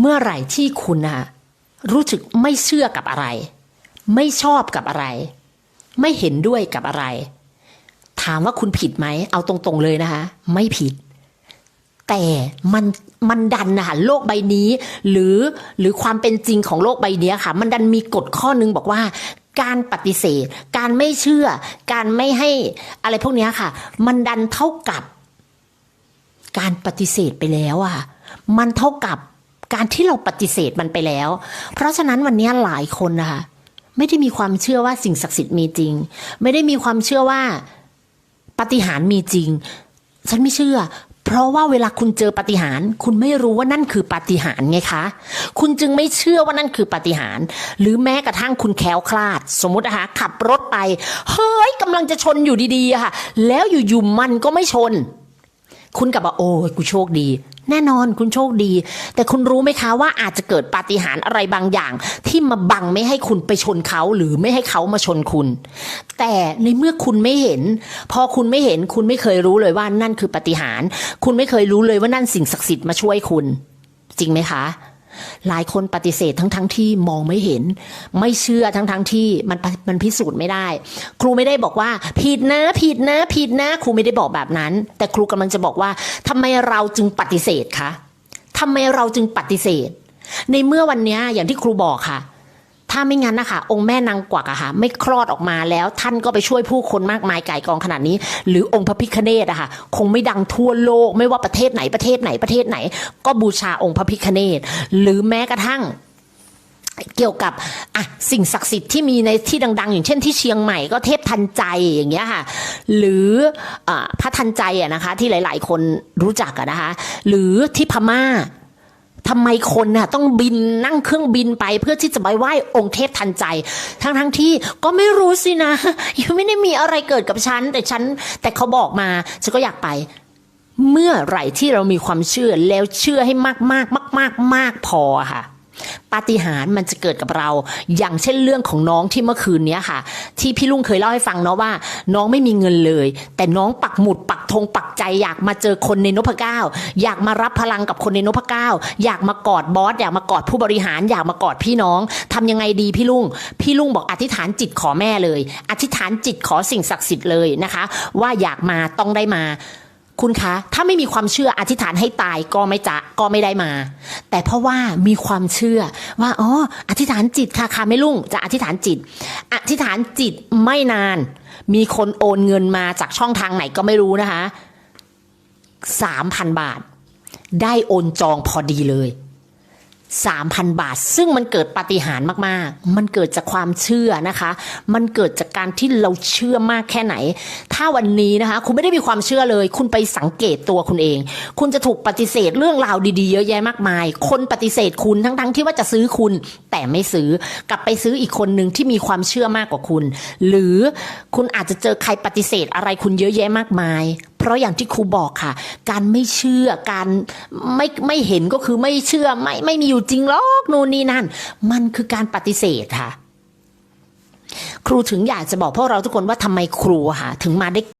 เมื่อไหร่ที่คุณนะรู้สึกไม่เชื่อกับอะไร ไม่ชอบกับอะไร ไม่เห็นด้วยกับอะไร ถามว่าคุณผิดไหม เอาตรงๆเลยนะคะ ไม่ผิด แต่มันมันดันนะคะโลกใบนี้ หรือหรือความเป็นจริงของโลกใบนี้ค่ะ มันดันมีกฎข้อหนึงบอกว่า การปฏิเสธ การไม่เชื่อ การไม่ให้อะไรพวกนี้ค่ะ มันดันเท่ากับ การปฏิเสธไปแล้วอะ มันเท่ากับ การที่เราปฏิเสธมันไปแล้ว เพราะฉะนั้นวันนี้หลายคนนะคะไม่ได้มีความเชื่อว่าสิ่งศักดิ์สิทธิ์มีจริง ไม่ได้มีความเชื่อว่าปาฏิหารมีจริง ฉันไม่เชื่อ เพราะว่าเวลาคุณเจอปาฏิหารคุณไม่รู้ว่านั่นคือปาฏิหารไงคะ คุณจึงไม่เชื่อว่านั่นคือปาฏิหารหรือแม้กระทั่งคุณแคล้วคลาด สมมตินะคะขับรถไปเฮ้ยกำลังจะชนอยู่ดีๆค่ะ แล้วอยู่ๆมันก็ไม่ชน คุณกลับว่าโอ้ยกูโชคดี แน่นอนคุณโชคดี แต่คุณรู้ไหมคะว่าอาจจะเกิดปาฏิหาริย์อะไรบางอย่าง ที่มาบังไม่ให้คุณไปชนเขาหรือไม่ให้เขามาชนคุณ แต่ในเมื่อคุณไม่เห็น พอคุณไม่เห็นคุณไม่เคยรู้เลยว่านั่นคือปาฏิหาริย์คุณไม่เคยรู้เลยว่านั่นสิ่งศักดิ์สิทธิ์มาช่วยคุณ จริงไหมคะ หลายคนปฏิเสธทั้งทั้งๆที่มองไม่เห็น ไม่เชื่อทั้งทั้งๆที่มันมันพิสูจน์ไม่ได้ ครูไม่ได้บอกว่า ผิดนะผิดนะผิดนะ ครูไม่ได้บอกแบบนั้น แต่ครูกำลังจะบอกว่าทำไมเราจึงปฏิเสธคะทำไมเราจึงปฏิเสธ ในเมื่อวันนี้อย่างที่ครูบอกค่ะ ถ้าไม่งั้นนะคะองค์แม่นางกวักอะค่ะไม่คลอดออกมาแล้วท่านก็ไปช่วยผู้คนมากมายไก่กองขนาดนี้ หรือองค์พระพิคเนตอะค่ะคงไม่ดังทั่วโลก ไม่ว่าประเทศไหนประเทศไหนประเทศไหน ก็บูชาองค์พระพิคเนตหรือแม้กระทั่งเกี่ยวกับอะสิ่งศักดิ์สิทธิ์ที่มีในที่ดัง ๆ อย่างเช่นที่เชียงใหม่ก็เทพทันใจอย่างเงี้ยค่ะ หรืออพระทันใจอะนะคะ ที่หลาย ๆ คนรู้จักอะนะคะ หรือที่พม่า ทำไมคนน่ะต้องบินนั่งเครื่องบินไปเพื่อที่จะไปไหว้องค์เทพทันใจ ทั้งทั้งที่ก็ไม่รู้สินะยังไม่ได้มีอะไรเกิดกับฉัน แต่ฉันแต่เขาบอกมาฉันก็อยากไป เมื่อไหร่ที่เรามีความเชื่อแล้วเชื่อให้มากมากมากมากมากพอค่ะ ปาฏิหาริย์มันจะเกิดกับเรา อย่างเช่นเรื่องของน้องที่เมื่อคืนนี้ค่ะ ที่พี่ลุงเคยเล่าให้ฟังเนาะว่า น้องไม่มีเงินเลย แต่น้องปักหมุดปักธงปักใจ อยากมาเจอคนในนพเก้าอยากมารับพลังกับคนในนพเก้าอยากมากอดบอสอยากมากอดผู้บริหารอยากมากอดพี่น้องทำยังไงดีพี่ลุงพี่ลุงบอกอธิษฐานจิตขอแม่เลย อธิษฐานจิตขอสิ่งศักดิ์สิทธิ์เลยนะคะ ว่าอยากมาต้องได้มา คุณคะ ถ้าไม่มีความเชื่ออธิษฐานให้ตายก็ไม่จะก็ไม่ได้มา แต่เพราะว่ามีความเชื่อว่าอ๋ออธิษฐานจิตค่ะค่ะไม่ลุ่งจะอธิษฐานจิต อธิษฐานจิตไม่นาน มีคนโอนเงินมาจากช่องทางไหนก็ไม่รู้นะคะสามพันบาท ได้โอนจองพอดีเลย 3,000 บาท ซึ่งมันเกิดปาฏิหาริย์มาก ๆ มันเกิดจากความเชื่อนะคะ มันเกิดจากการที่เราเชื่อมากแค่ไหน ถ้าวันนี้นะคะ คุณไม่ได้มีความเชื่อเลย คุณไปสังเกตตัวคุณเอง คุณจะถูกปฏิเสธเรื่องราวดี ๆ เยอะแยะมากมาย คนปฏิเสธคุณทั้งๆที่ว่าจะซื้อคุณ แต่ไม่ซื้อกลับไปซื้ออีกคนหนึ่งที่มีความเชื่อมากกว่าคุณ หรือคุณอาจจะเจอใครปฏิเสธอะไรคุณเยอะแยะมากมาย ราะอย่างที่ครูบอกค่ะ การไม่เชื่อการไม่ไม่เห็นก็คือไม่เชื่อไม่ไม่มีอยู่จริงหรอกนู่นนี่นั่น มันคือการปฏิเสธค่ะ ครูถึงอยากจะบอกพวกเราทุกคนว่าทำไมครูค่ะถึงมาได้